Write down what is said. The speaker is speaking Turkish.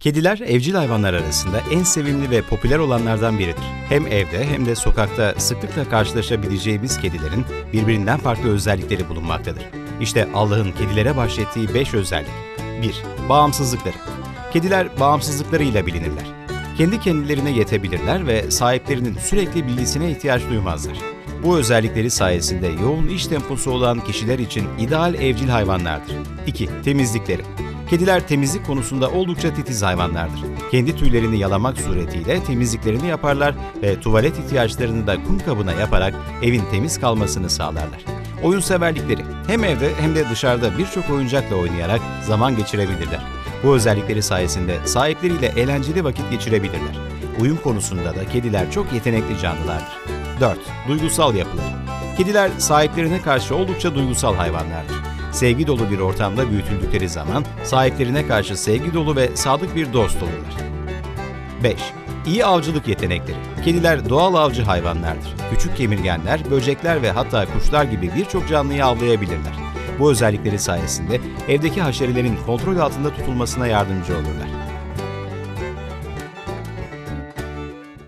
Kediler evcil hayvanlar arasında en sevimli ve popüler olanlardan biridir. Hem evde hem de sokakta sıklıkla karşılaşabileceğimiz kedilerin birbirinden farklı özellikleri bulunmaktadır. İşte Allah'ın kedilere bahşettiği 5 özellik. 1. Bağımsızlıkları. Kediler bağımsızlıklarıyla bilinirler. Kendi kendilerine yetebilirler ve sahiplerinin sürekli bilgisine ihtiyaç duymazlar. Bu özellikleri sayesinde yoğun iş temposu olan kişiler için ideal evcil hayvanlardır. 2. Temizlikleri. Kediler temizlik konusunda oldukça titiz hayvanlardır. Kendi tüylerini yalamak suretiyle temizliklerini yaparlar ve tuvalet ihtiyaçlarını da kum kabına yaparak evin temiz kalmasını sağlarlar. Oyun severlikleri hem evde hem de dışarıda birçok oyuncakla oynayarak zaman geçirebilirler. Bu özellikleri sayesinde sahipleriyle eğlenceli vakit geçirebilirler. Uyum konusunda da kediler çok yetenekli canlılardır. 4. Duygusal yapıları. Kediler sahiplerine karşı oldukça duygusal hayvanlardır. Sevgi dolu bir ortamda büyütüldükleri zaman sahiplerine karşı sevgi dolu ve sadık bir dost olurlar. 5. İyi avcılık yetenekleri. Kediler doğal avcı hayvanlardır. Küçük kemirgenler, böcekler ve hatta kuşlar gibi birçok canlıyı avlayabilirler. Bu özellikleri sayesinde evdeki haşerelerin kontrol altında tutulmasına yardımcı olurlar.